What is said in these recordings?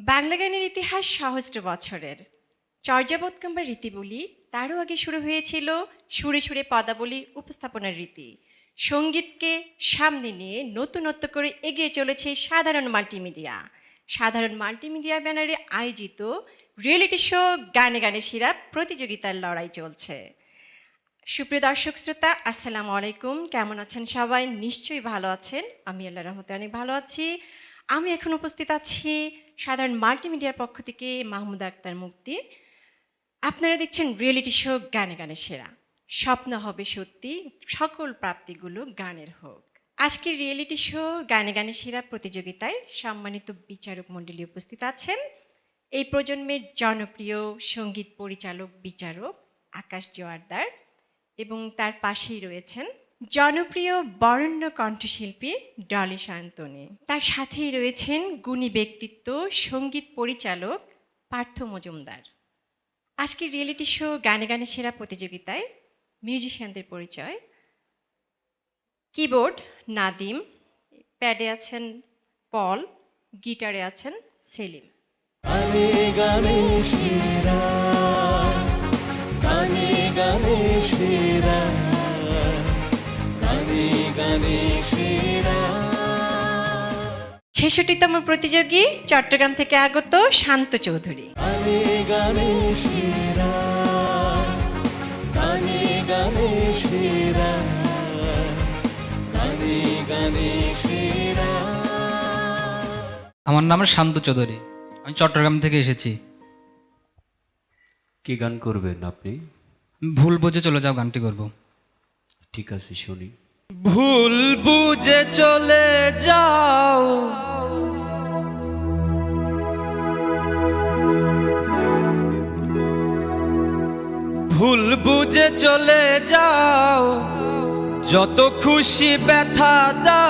বাংলা গানের ইতিহাস সহস্র বছরের। চর্যাবোধ কিংবা রীতি বলি তারও আগে শুরু হয়েছিল সুরে সুরে পদাবলী উপস্থাপনার রীতি। সঙ্গীতকে সামনে নিয়ে নতুনত্ব করে এগিয়ে চলেছে সাধারণ মাল্টিমিডিয়া। সাধারণ মাল্টিমিডিয়া ব্যানারে আয়োজিত রিয়েলিটি শো গানে গানে সেরা প্রতিযোগিতার লড়াই চলছে। সুপ্রিয় দর্শক শ্রোতা, আসসালামু আলাইকুম। কেমন আছেন সবাই? নিশ্চয়ই ভালো আছেন। আমি আল্লাহ রহমতে অনেক ভালো আছি। আমি এখন উপস্থিত আছি সাধারণ মাল্টিমিডিয়ার পক্ষ থেকে মাহমুদা আক্তার মুক্তি আপনারা দেখছেন রিয়েলিটি শো গানে গানে সেরা। স্বপ্ন হবে সত্যি, সকল প্রাপ্তিগুলো গানের হোক। আজকের রিয়েলিটি শো গানে গানে সেরা প্রতিযোগিতায় সম্মানিত বিচারক মণ্ডলী উপস্থিত আছেন। এই প্রজন্মের জনপ্রিয় সংগীত পরিচালক, বিচারক আকাশ জোয়ারদার এবং তার পাশেই রয়েছেন জনপ্রিয় বরেণ্য কণ্ঠশিল্পী ডলি শান্তনী। তার সাথেই রয়েছেন গুণী ব্যক্তিত্ব, সংগীত পরিচালক পার্থ মজুমদার। আজকের রিয়েলিটি শো গানে গানে সেরা প্রতিযোগিতায় মিউজিশিয়ানদের পরিচয়। কিবোর্ড নাদিম, প্যাডে আছেন পল, গিটারে আছেন সেলিম। গানে গানে সেরা। গানে গানে সেরা। গানে গানে সেরা। ছেষট্টিতম প্রতিযোগী চট্টগ্রাম থেকে আগত শান্ত চৌধুরী। গানে গানে সেরা। গানে গানে সেরা। গানে গানে সেরা। আমার নাম শান্ত চৌধুরী। আমি চট্টগ্রাম থেকে এসেছি। কি গান করবেন আপনি? ভুল বুঝে চলে যাও গানটি করব। ঠিক আছে শুনি। ভুল বুঝে চলে যাও। ভুল বুঝে চলে যাও। যত খুশি ব্যথা দাও।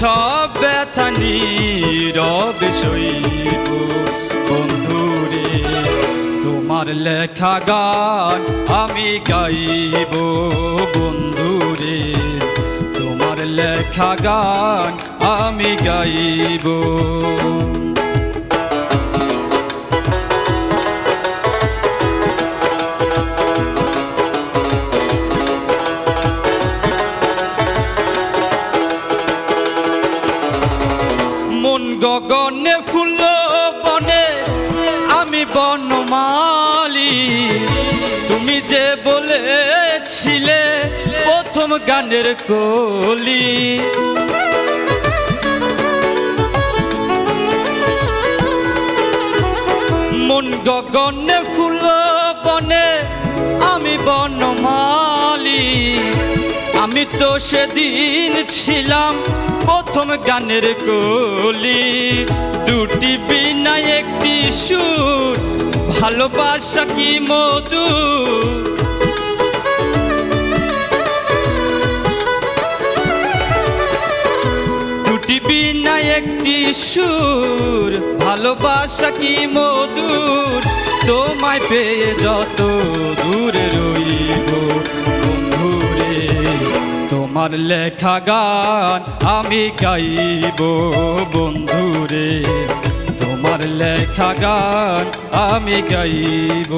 সব ব্যথা নীরবে শৈব বন্ধুরে, তোমার লেখা গান আমি গাইব। বন্ধুরে, তোমার লেখা গান আমি গাইব। বনমালি তুমি যে বলেছিলে প্রথম গানের কলি। মন গগনে, ফুল বনে, আমি বনমালি। আমি তো সেদিন ছিলাম প্রথম গানের কলি। দুটি বিনা, একটি সুর ভালোবাসা কি মধু? দুটি বিনা একটি সুর, ভালোবাসা কি মধুর? তোমায় পেয়ে যত দূরে রইব বন্ধুরে, তোমার লেখা গান আমি গাইব বন্ধুরে। তোমার লেখা গান আমি গাইব।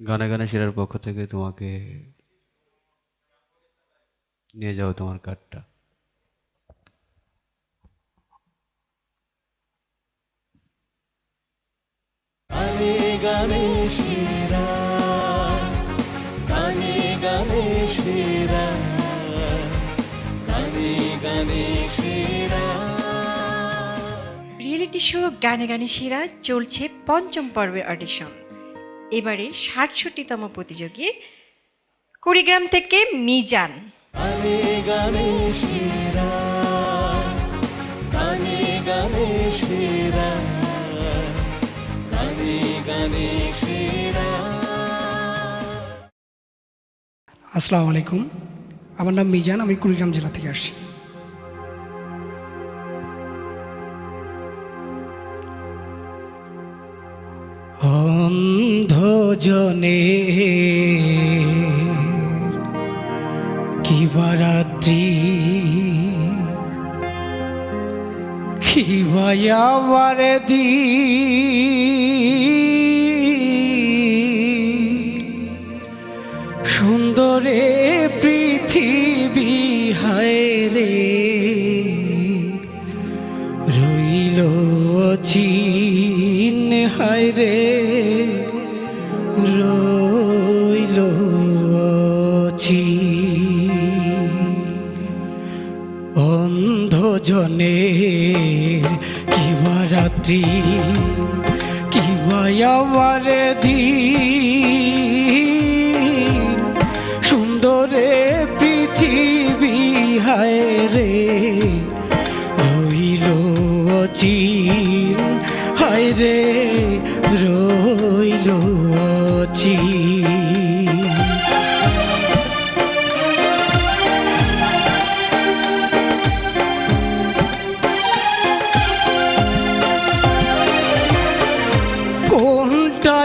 গানে গানে সেরার পক্ষ থেকে তোমাকে নিয়ে যাও তোমার কার্ডটা। সেরা গানে গানে সেরা গানে গানে সেরা রিয়েলিটি শো গানে গানে সেরা চলছে পঞ্চম পর্বে অডিশন এবারে সাতষট্টিতম প্রতিযোগী কুড়িগ্রাম থেকে মিজান। আসসালামু আলাইকুম। আমার নাম মিজান আমি কুড়িগ্রাম জেলা থেকে আসছি। অন্ধজনে কি বারাত্রি কি বায়াবার দি। সুন্দরে পৃথিবী হায় রে রইল চিন হায় রে।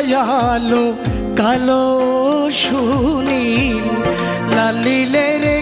আলো কালো সুনীল লালিলের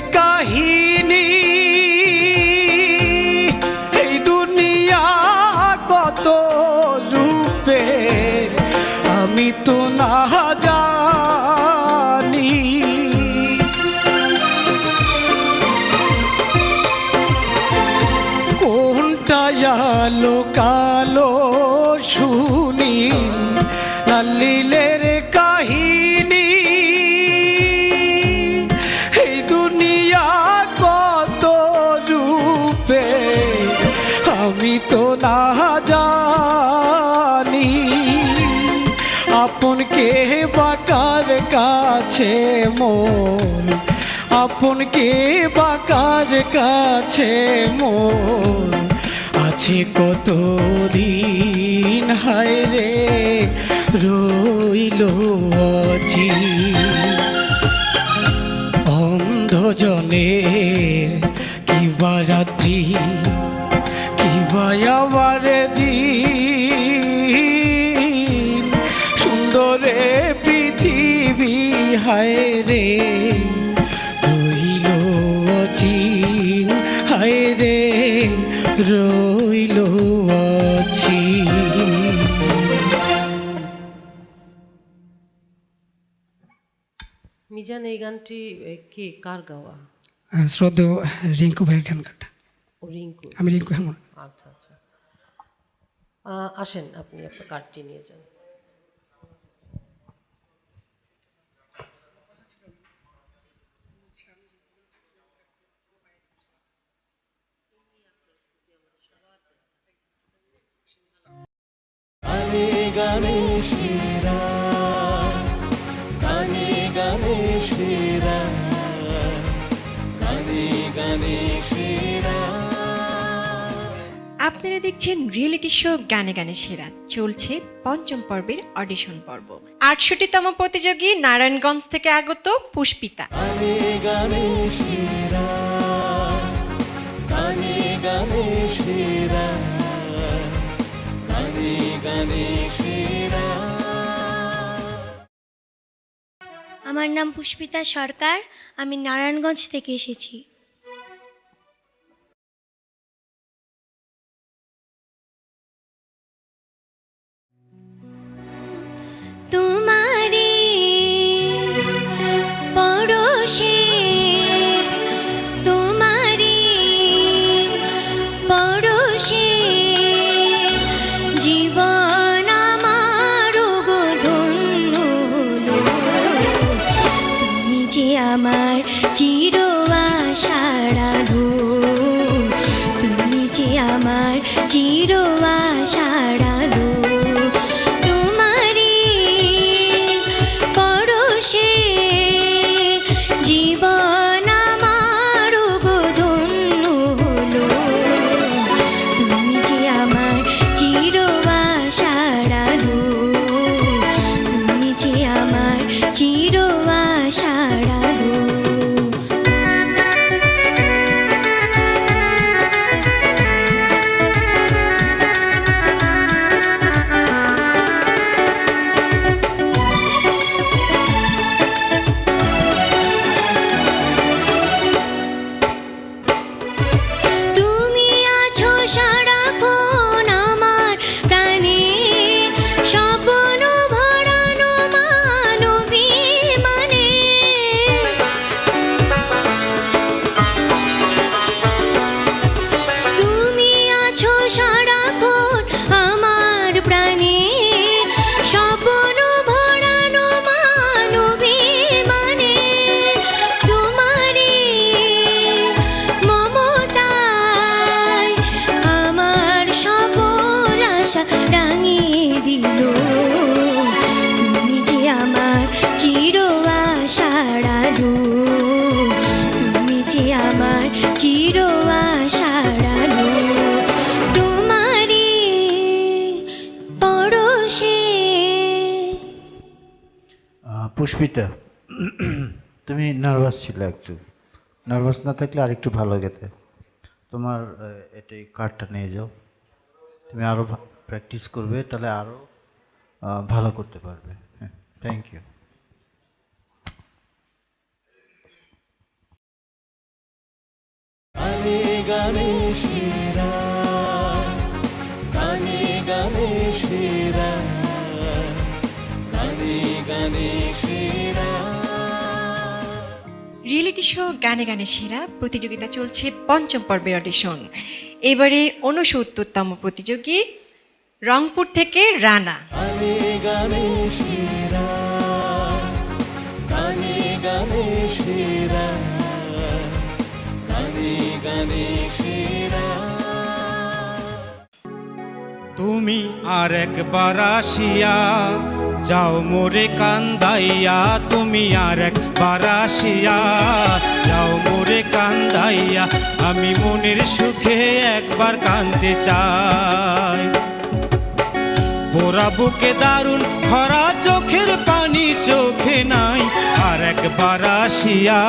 কাছে মন। আপন কে বাকার কাছে মন? আছে কত দিন হায় রে, রইল অচি অন্ধজনের কি বারাত্রি কি আমার দিন। হায় রে। রইল অচিন হায় রে। রইল অচিন। মিজান এই গানটি কে কার গাওয়া? শ্রদ্ধেয় রিঙ্কু ভাইয়ের গান গানটা। ও রিঙ্কু। আমি রিঙ্কু হেমন আচ্ছা আচ্ছা। আসেন আপনি আপনার কার্ডটি নিয়ে যান। আপনারা দেখছেন রিয়েলিটি শো গানে গানে সেরা। চলছে পঞ্চম পর্বের অডিশন পর্ব। আটষট্টিতম প্রতিযোগী নারায়ণগঞ্জ থেকে আগত পুষ্পিতা। আমার নাম পুষ্পিতা সরকার আমি নারায়ণগঞ্জ থেকে এসেছি। আমার চির আশার পুষ্পিতা তুমি নার্ভাস ছিলে একটু। নার্ভাস না থাকলে আরেকটু ভালো গেতে তোমার এটাই কার্ডটা নিয়ে যাও। তুমি আরও প্র্যাকটিস করবে, তাহলে আরও ভালো করতে পারবে। হ্যাঁ থ্যাংক ইউ গানে সেরা। রিয়েলিটি শো গানে গানে সেরা প্রতিযোগিতা চলছে পঞ্চম পর্বের অডিশন এবারে ঊনসত্তরতম প্রতিযোগী রংপুর থেকে রানা। তুমি আর একবার আসিয়া যাও মোরে কান্দাইয়া, তুমি আর আসিয়া যাও মোরে কান্দাইয়া, আমি মনের সুখে একবার কাঁদতে চাই। পোড়া বুকে দারুণ খরা চোখের পানি চোখে নাই, আর একবার আসিয়া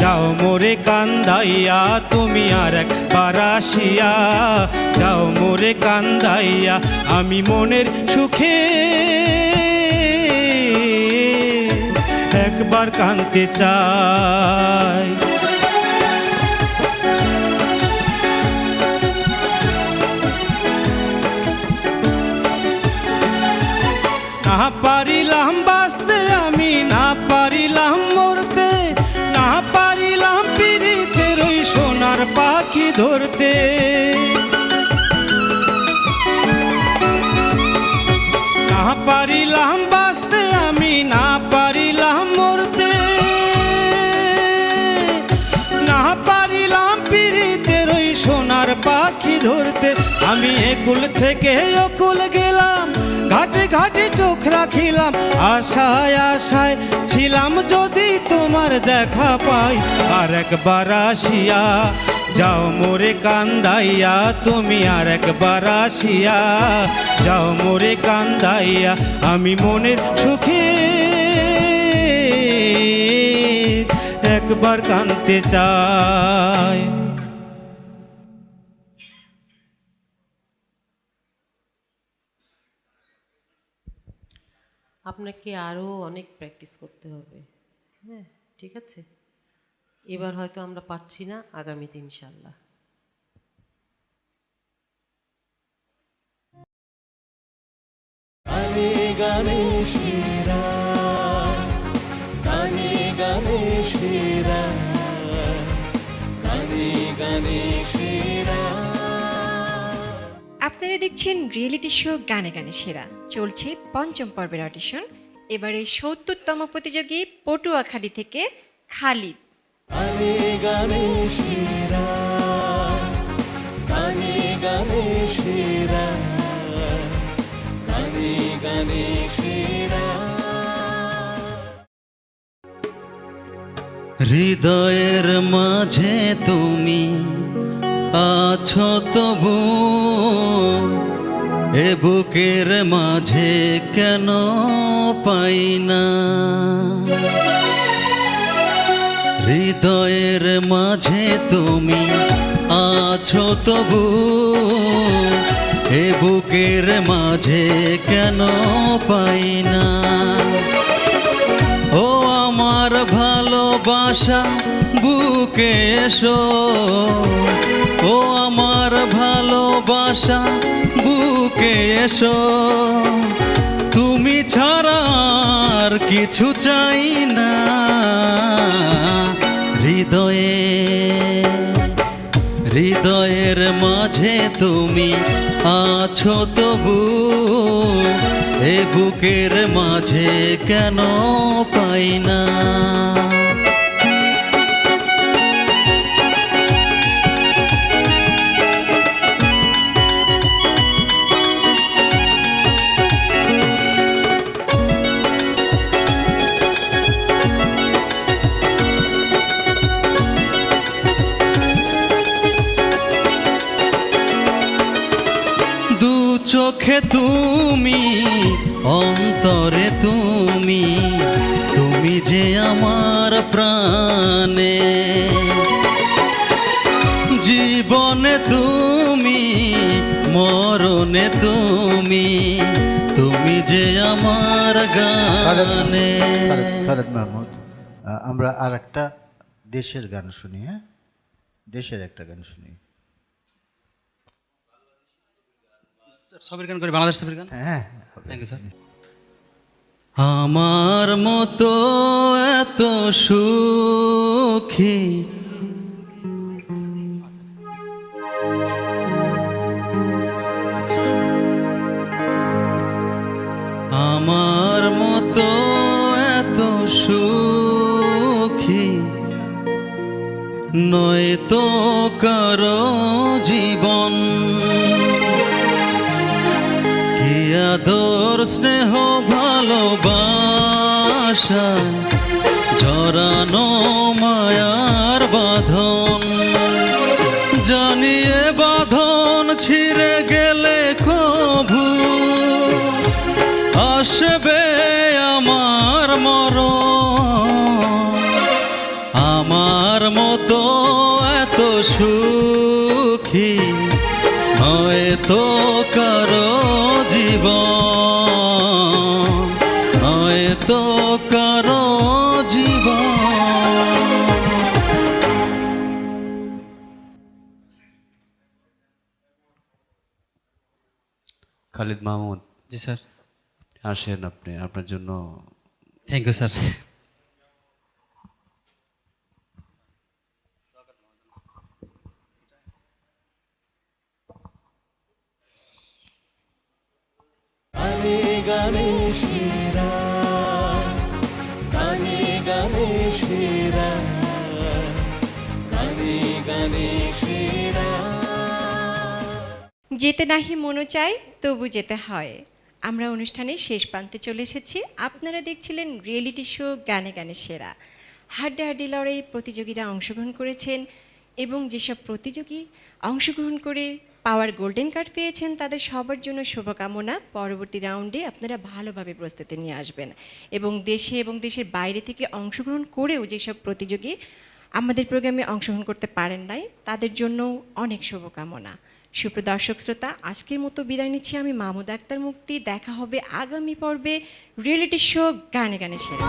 যাও মোরে কান্দাইয়া, তুমি আর একবার আসিয়া যাও মোরে কান্দাইয়া, আমি মনের সুখে একবার কাঁদতে চাই। না পারিলাম বাঁচতে, আমি না পারিলাম মরতে, না পারিলাম পিড়িতের ওই সোনার পাখি ধরতে। না পারিলাম ধরতে। আমি একুল থেকে অকুল গেলাম, ঘাটে ঘাটে চোখ রাখিলাম, আশায় আশায় ছিলাম যদি তোমার দেখা পাই। আর একবার আসিয়া যাও মোরে কান্দাইয়া, তুমি আর একবার আসিয়া যাও মোরে কান্দাইয়া, আমি মনের সুখে একবার কাঁদতে চাই। আপনাকে আরও অনেক প্র্যাকটিস করতে হবে। হ্যাঁ ঠিক আছে? এবার হয়তো আমরা পারছি না আগামীতে ইনশাল্লাহ গানে গানে সেরা আপনারা দেখছেন রিয়েলিটি শো গানে গানে সেরা। চলছে পঞ্চম পর্বের অডিশন এবারে সত্তরতম প্রতিযোগী পটুয়াখালী থেকে খালিদ হৃদয়ের মাঝে তুমি আছো তবু এ বুকের মাঝে কেন পাই না? হৃদয়ের মাঝে তুমি আছো তবু এ বুকের মাঝে কেন পাই না? ও আমার ভালোবাসা বুকে এসো ও আমার ভালোবাসা, বুকে এসো। তুমি ছাড়া আর কিছু চাই না। হৃদয়ে, হৃদয়ের মাঝে তুমি আছো তবু, এ বুকের মাঝে কেন পাই না? চোখে তুমি অন্তরে তুমি তুমি যে আমার প্রাণে। জীবনে তুমি মরণে তুমি তুমি যে আমার গানে। খালেদ- মাহমুদ আমরা আর একটা দেশের গান শুনি হ্যাঁ? দেশের একটা গান শুনি। গান করি বাংলাদেশ গান? হ্যাঁ থ্যাংক ইউ স্যার আমার মতো এত সুখী। আমার মতো এত সুখী। নয় তো কারও স্নেহ ভালোবাসা জরানো মায়ার বাঁধন। জানিয়ে বাঁধন ছিঁড়ে জি স্যার। আসেন আপনি আপনার জন্য থ্যাংক ইউ স্যার। গানে গানে সেরা গানে গানে সেরা গানে গানে সেরা যেতে নাহি মনো চাই তবু যেতে হয়। আমরা অনুষ্ঠানের শেষ প্রান্তে চলে এসেছি। আপনারা দেখছিলেন রিয়েলিটি শো গানে গানে সেরা। হাড্ডাহাড্ডি লড়াই প্রতিযোগীরা অংশগ্রহণ করেছেন এবং যেসব প্রতিযোগী অংশগ্রহণ করে পাওয়ার গোল্ডেন কার্ড পেয়েছেন, তাদের সবার জন্য শুভকামনা। পরবর্তী রাউন্ডে আপনারা ভালোভাবে প্রস্তুতি নিয়ে আসবেন এবং দেশে এবং দেশের বাইরে থেকে অংশগ্রহণ করেও যেসব প্রতিযোগী আমাদের প্রোগ্রামে অংশগ্রহণ করতে পারেন নাই, তাদের জন্য অনেক শুভকামনা। সুপ্রদর্শক শ্রোতা, আজকের মতো বিদায় নিচ্ছি আমি মাহমুদ আক্তার মুক্তি। দেখা হবে আগামী পর্বে রিয়েলিটি শো গানে গানে সেরা।